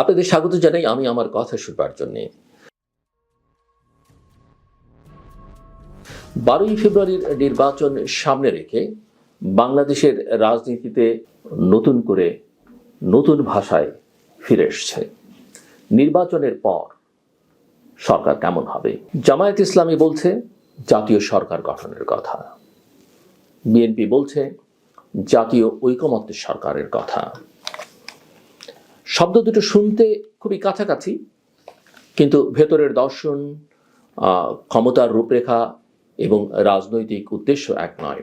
আপনাদের স্বাগত জানাই আমি আমার কথা শুনবার জন্যে। বারোই ফেব্রুয়ারির নির্বাচন সামনে রেখে বাংলাদেশের রাজনীতিতে নতুন করে নতুন ভাষায় ফিরে এসছে। নির্বাচনের পর সরকার কেমন হবে? জামায়াত ইসলামী বলছে জাতীয় সরকার গঠনের কথা। বিএনপি বলছে জাতীয় ঐকমত্যের সরকারের কথা। শব্দ দুটো শুনতে খুবই কাছাকাছি, কিন্তু ভেতরের দর্শন ক্ষমতার রূপরেখা এবং রাজনৈতিক উদ্দেশ্য এক নয়।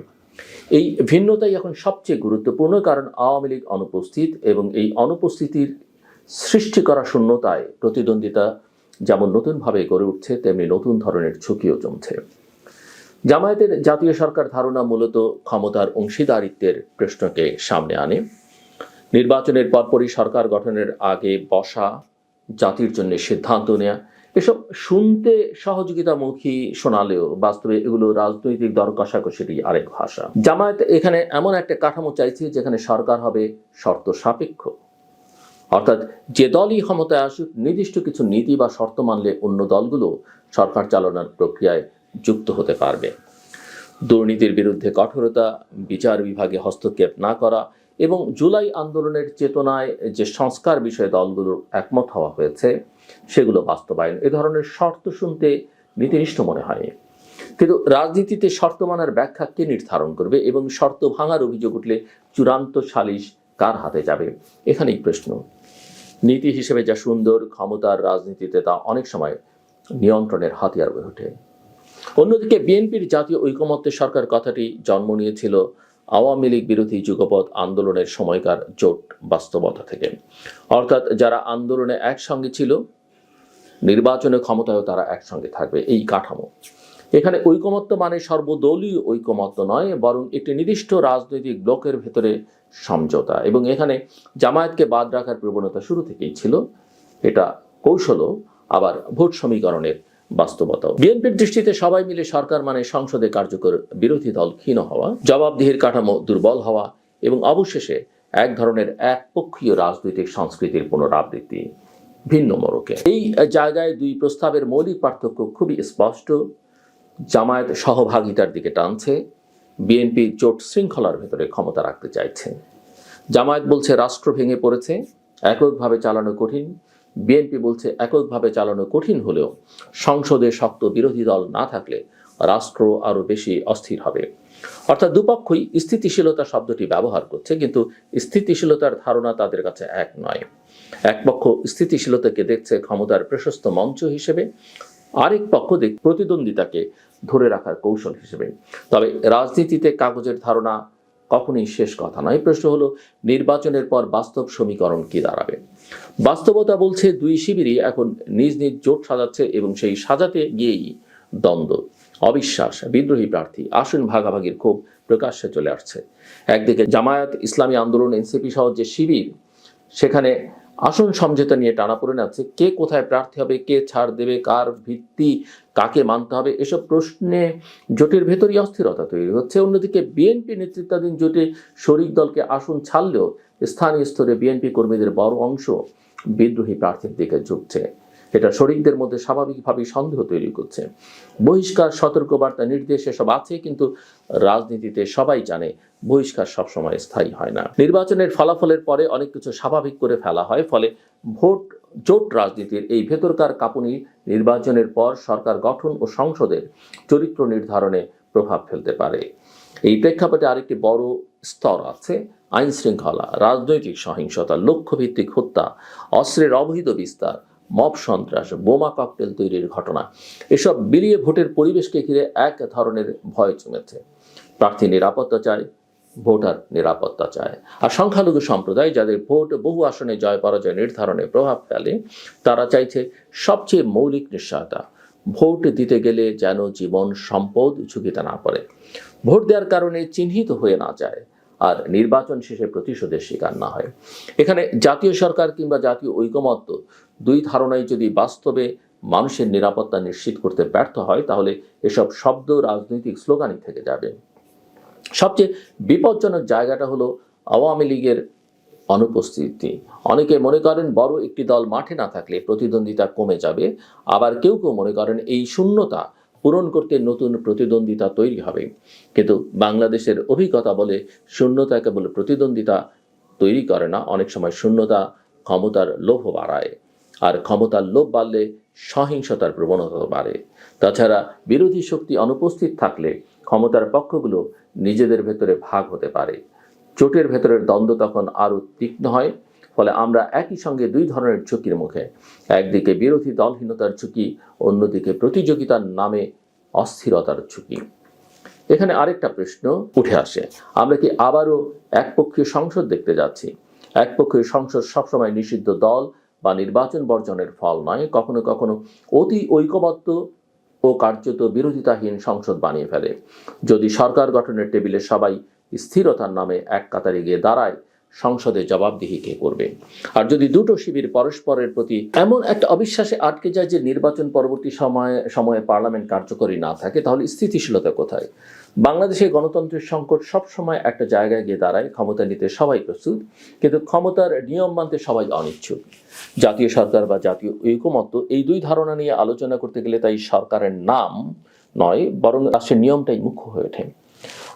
এই ভিন্নতাই এখন সবচেয়ে গুরুত্বপূর্ণ, কারণ আওয়ামী লীগ অনুপস্থিত এবং এই অনুপস্থিতির সৃষ্টি করা শূন্যতায় প্রতিদ্বন্দ্বিতা যেমন নতুনভাবে গড়ে উঠছে, তেমনি নতুন ধরনের ঝুঁকিও জমছে। জামায়াতের জাতীয় সরকার ধারণা মূলত ক্ষমতার অংশীদারিত্বের প্রশ্নকে সামনে আনে। নির্বাচনের পরপরই সরকার গঠনের আগে বসা, জাতির জন্য সিদ্ধান্ত নেওয়া এসব শুনতে সহযোগিতামুখী শোনালেও বাস্তবে এগুলো রাজনৈতিক দর কষাকষিরই আরেক ভাষা। জামায়াত এখানে এমন একটা কাঠামো চাইছে যেখানে সরকার হবে শর্ত সাপেক্ষ। অর্থাৎ যে দলই ক্ষমতায় আসুক, নির্দিষ্ট কিছু নীতি বা শর্ত মানলে অন্য দলগুলো সরকার চালনার প্রক্রিয়ায় যুক্ত হতে পারবে। দুর্নীতির বিরুদ্ধে কঠোরতা, বিচার বিভাগে হস্তক্ষেপ না করা এবং জুলাই আন্দোলনের চেতনায় যে সংস্কার বিষয়ে দলগুলোর একমত হওয়া হয়েছে, সেগুলো বাস্তবায়ন। এ ধরনের শর্ত শুনতে নীতিনিষ্ঠ মনে হয়। কিন্তু রাজনীতিতে শর্ত মানার ব্যাখ্যা কে নির্ধারণ করবে এবং শর্ত ভাঙার অভিযোগ উঠলে চূড়ান্ত সালিশ কার হাতে যাবে? এখানেই প্রশ্ন। নীতি হিসেবে যা সুন্দর ক্ষমতার রাজনীতিতে তা অনেক সময় নিয়ন্ত্রণের হাতিয়ার হয়ে ওঠে। অন্যদিকে বিএনপির জাতীয় ঐকমত্যের সরকার কথাটি জন্ম নিয়েছিল আওয়ামী লীগ বিরোধী যুগপৎ আন্দোলনের সময়কার জোট বাস্তবতা থেকে। অর্থাৎ যারা আন্দোলনে একসঙ্গে ছিল, নির্বাচনে ক্ষমতায়ও তারা একসঙ্গে থাকবে, এই কাঠামো। এখানে ঐকমত্য মানে সর্বদলীয় ঐকমত্য নয়, বরং একটি নির্দিষ্ট রাজনৈতিক ব্লকের ভেতরে সমঝোতা। এবং এখানে জামায়াতকে বাদ রাখার প্রবণতা শুরু থেকেই ছিল। এটা কৌশলও আবার ভোট সমীকরণের বাস্তবতাও। বিএনপির দৃষ্টিতে সবাই মিলে সরকার মানে সংসদে কার্যকর বিরোধী দল ক্ষীণ হওয়া, জবাবদিহির কাঠামো দুর্বল হওয়া এবং অবশেষে এক ধরনের একপক্ষীয় রাজনৈতিক সংস্কৃতির পুনরাবৃত্তি। ভিন্ন মোড়কে। এই জায়গায় দুই প্রস্তাবের মৌলিক পার্থক্য খুবই স্পষ্ট। জামায়াত সহভাগিতার দিকে টানছে। বিএনপি জোট শৃঙ্খলার ভেতরে ক্ষমতা রাখতে চাইছে। জামায়াত বলছে, রাষ্ট্র ভেঙে পড়েছে। এককভাবে চালানো কঠিন। বিএনপি বলছে এককভাবে চালানো কঠিন হলেও সংসদে শক্ত বিরোধী দল না থাকলে রাষ্ট্র আরও বেশি অস্থির হবে। অর্থাৎ দুপক্ষই স্থিতিশীলতা শব্দটি ব্যবহার করছে, কিন্তু স্থিতিশীলতার ধারণা তাদের কাছে এক নয়। এক পক্ষ স্থিতিশীলতাকে দেখছে ক্ষমতার প্রশস্ত মঞ্চ হিসেবে, আরেক পক্ষ দেখ, প্রতিদ্বন্দ্বিতাকে ধরে রাখার কৌশল হিসেবে। তবে রাজনীতিতে কাগজের ধারণা কখনোই শেষ কথা নয়। প্রশ্ন হলো, নির্বাচনের পর বাস্তব সমীকরণ কি দাঁড়াবে? বাস্তবতা বলছে দুই শিবিরই এখন নিজ নিজ জোট সাজাচ্ছে এবং সেই সাজাতে গিয়েই দ্বন্দ্ব। অবিশ্বাস, বিদ্রোহী প্রার্থী, আসন ভাগাভাগির ক্ষোভ প্রকাশ্যে চলে আসছে। একদিকে জামায়াত ইসলামী আন্দোলন, এনসিপি সহ যে শিবির, সেখানে আসন সমঝোতা নিয়ে টানাপোড়েন আছে, কে কোথায় প্রার্থী হবে, কে ছাড় দেবে, কার ভিত্তি, কাকে মানতে হবে, এসব প্রশ্নে জোটের ভেতরই অস্থিরতা তৈরি হচ্ছে। অন্যদিকে বিএনপি নেতৃত্বাধীন জোটে শরিক দলকে আসন ছাড়লেও স্থানীয় স্তরে বিএনপি কর্মীদের বড় অংশ বিদ্রোহী প্রার্থীর দিকে ঝুঁকছে। এটা শরিকদের মধ্যে স্বাভাবিকভাবেই সন্দেহ তৈরি করছে। বহিষ্কার, সতর্কবার্তা, নির্দেশ এসব আছে, কিন্তু রাজনীতিতে সবাই জানে বহিষ্কার সবসময় স্থায়ী হয় না। নির্বাচনের ফলাফলের পরে অনেক কিছু স্বাভাবিক করে ফেলা হয়, ফলে ভোট জোট রাজনীতির এই ভেতরকার কাঁপুনি নির্বাচনের পর সরকার গঠন ও সংসদের চরিত্র নির্ধারণে প্রভাব ফেলতে পারে। এই প্রেক্ষাপটে আরেকটি বড় স্তর আছে আইন শৃঙ্খলা রাজনৈতিক সহিংসতা, লক্ষ্যভিত্তিক হত্যা, অস্ত্রের অবৈধ বিস্তার মব সন্ত্রাস, বোমা ককটেল তৈরির ঘটনা। এসব বিলিয়ে ভোটের পরিবেশকে ঘিরে এক ধরনের ভয় জমেছে প্রার্থী নিরাপত্তা চায়, ভোটার নিরাপত্তা চায়। আর সংখ্যালঘু সম্প্রদায় যাদের ভোট বহু আসনে জয় পরাজয় নির্ধারণে প্রভাব ফেলে, তারা চাইছে সবচেয়ে মৌলিক নিশ্চয়তা, ভোট দিতে গেলে যেন জীবন সম্পদ ঝুঁকিতে না পড়ে। ভোট দেওয়ার কারণে চিহ্নিত হয়ে না যায়, আর নির্বাচন শেষে প্রতিশোধের শিকার না হয়। এখানে জাতীয় সরকার কিংবা জাতীয় ঐকমত্য দুই ধারণাই যদি বাস্তবে মানুষের নিরাপত্তা নিশ্চিত করতে ব্যর্থ হয়, তাহলে এসব শব্দ রাজনৈতিক স্লোগানই থেকে যাবে। সবচেয়ে বিপজ্জনক জায়গাটা হলো আওয়ামী লীগের অনুপস্থিতি। অনেকে মনে করেন বড় একটি দল মাঠে না থাকলে প্রতিদ্বন্দ্বিতা কমে যাবে। আবার কেউ কেউ মনে করেন এই শূন্যতা পূরণ করতে নতুন প্রতিদ্বন্দ্বিতা তৈরি হবে। কিন্তু বাংলাদেশের অভিজ্ঞতা বলে শূন্যতা কেবল প্রতিদ্বন্দ্বিতা তৈরি করে না, অনেক সময় শূন্যতা ক্ষমতার লোভ বাড়ায়। আর ক্ষমতার লোভ বাড়লে সহিংসতার প্রবণতা বাড়ে। তাছাড়া বিরোধী শক্তি অনুপস্থিত থাকলে ক্ষমতার পক্ষগুলো নিজেদের ভেতরে ভাগ হতে পারে। চোটের ভেতরের দ্বন্দ্ব তখন আরও তীক্ষ্ণ হয়, ফলে আমরা একই সঙ্গে দুই ধরনের ঝুঁকির মুখে। একদিকে বিরোধী দলহীনতার ঝুঁকি, অন্যদিকে প্রতিযোগিতার নামে অস্থিরতার ঝুঁকি। এখানে আরেকটা প্রশ্ন উঠে আসে। আমরা কি আবারও একপক্ষীয় সংসদ দেখতে যাচ্ছি? একপক্ষীয় সংসদ সবসময় নিষিদ্ধ দল বা নির্বাচন বর্জনের ফল নয়, কখনো কখনো অতি ঐকমত্য ও কার্যত বিরোধিতাহীন সংসদ বানিয়ে ফেলে। যদি সরকার গঠনের টেবিলে সবাই স্থিরতার নামে এক কাতারে গিয়ে দাঁড়ায় সংসদে জবাবদিহি কে করবে? আর যদি দুটো শিবির পরস্পরের প্রতি এমন একটা অবিশ্বাসে আটকে যায় যে নির্বাচন পরবর্তী সময়ে সময়ে পার্লামেন্ট কার্যকরী না থাকে, তাহলে স্থিতিশীলতা কোথায়? বাংলাদেশে গণতন্ত্রের সংকট সবসময় একটা জায়গায় গিয়ে দাঁড়ায়, ক্ষমতা নিতে সবাই প্রস্তুত, কিন্তু ক্ষমতার নিয়ম মানতে সবাই অনিচ্ছুক। জাতীয় সরকার বা জাতীয় ঐকমত্য এই দুই ধারণা নিয়ে আলোচনা করতে গেলে তাই সরকারের নাম নয়, বরং রাষ্ট্রের নিয়মটাই মুখ্য হয়ে ওঠে।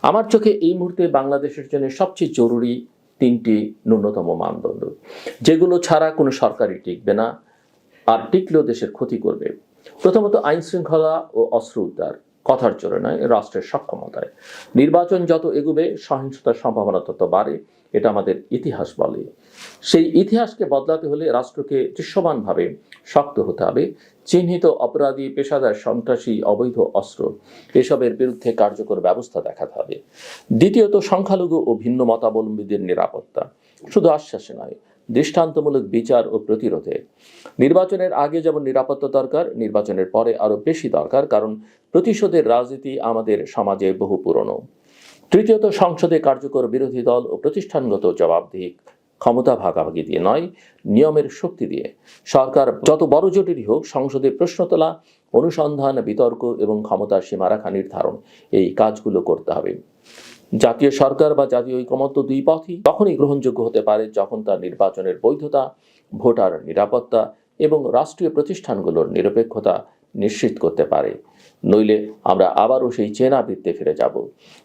আমার চোখে এই মুহূর্তে বাংলাদেশের জন্য সবচেয়ে জরুরি তিনটি ন্যূনতম মানদণ্ড। যেগুলো ছাড়া কোনো সরকারই টিকবে না আর টিকলেও দেশের ক্ষতি করবে। প্রথমত আইন শৃঙ্খলা ও অস্ত্র উদ্ধার, কথার চলে নয়, রাষ্ট্রের সক্ষমতায়। নির্বাচন যত এগুবে, সহিংসতার সম্ভাবনা তত বাড়ে, এটা আমাদের ইতিহাস বলে। সেই ইতিহাসকে বদলাতে হলে রাষ্ট্রকে দৃশ্যমানভাবে শক্ত হতে হবে চিহ্নিত অপরাধী পেশাদার সন্ত্রাসী অবৈধ অস্ত্র এসবের বিরুদ্ধে কার্যকর ব্যবস্থা দেখাতে হবে। দ্বিতীয়ত, সংখ্যালঘু ও ভিন্ন মতাবলম্বীদের নিরাপত্তা। শুধু আশ্বাসে নয়, দৃষ্টান্তমূলক বিচার ও প্রতিরোধে। নির্বাচনের আগে যেমন নিরাপত্তা দরকার, নির্বাচনের পরে আরও বেশি দরকার, কারণ প্রতিশোধের রাজনীতি আমাদের সমাজে বহু পুরনো। তৃতীয়ত, সংসদে কার্যকর বিরোধী দল ও প্রতিষ্ঠানগত জবাবদিহি ক্ষমতা ভাগাভাগি দিয়ে নয়, নিয়মের শক্তি দিয়ে। সরকার যত বড় জটিলই হোক, সংসদে প্রশ্ন তোলা, অনুসন্ধান, বিতর্ক এবং ক্ষমতার সীমা সীমারেখা নির্ধারণ, এই কাজগুলো করতে হবে। জাতীয় সরকার বা জাতীয় ঐকমত্য দুই পথই তখনই গ্রহণযোগ্য হতে পারে যখন তার নির্বাচনের বৈধতা, ভোটার নিরাপত্তা এবং রাষ্ট্রীয় প্রতিষ্ঠানগুলোর নিরপেক্ষতা নিশ্চিত করতে পারে। নইলে আমরা আবারও সেই চেনা বৃত্তে ফিরে যাব,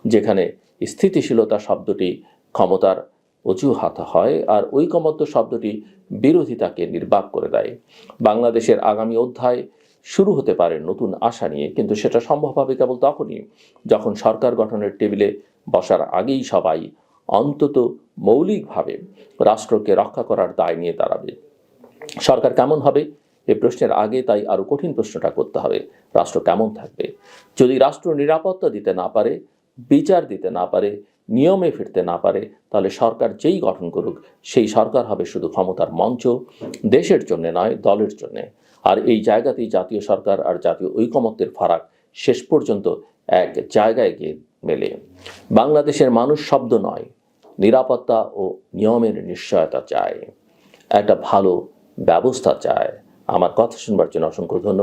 যেখানে স্থিতিশীলতা শব্দটি ক্ষমতার অজুহাত হয় আর ঐকমত্য শব্দটি বিরোধিতাকে নির্বাক করে দেয়। বাংলাদেশের আগামী অধ্যায় শুরু হতে পারে নতুন আশা নিয়ে, কিন্তু সেটা সম্ভব হবে কেবল তখনই যখন সরকার গঠনের টেবিলে বসার আগেই সবাই অন্তত মৌলিকভাবে রাষ্ট্রকে রক্ষা করার দায় নিয়ে দাঁড়াবে। সরকার কেমন হবে এ প্রশ্নের আগে তাই আরও কঠিন প্রশ্নটা করতে হবে। রাষ্ট্র কেমন থাকবে? যদি রাষ্ট্র নিরাপত্তা দিতে না পারে, বিচার দিতে না পারে নিয়মে ফিরতে না পারে, তাহলে সরকার যেই গঠন করুক, সেই সরকার হবে শুধু ক্ষমতার মঞ্চ, দেশের জন্য নয়, দলের জন্য। আর এই জায়গাতেই জাতীয় সরকার আর জাতীয় ঐকমত্যের ফারাক শেষ পর্যন্ত এক জায়গায় গিয়ে মেলে। বাংলাদেশের মানুষ শব্দ নয়, নিরাপত্তা ও নিয়মের নিশ্চয়তা চায়। একটা ভালো ব্যবস্থা চায়। আমার কথা শুনবার জন্য অসংখ্য ধন্যবাদ।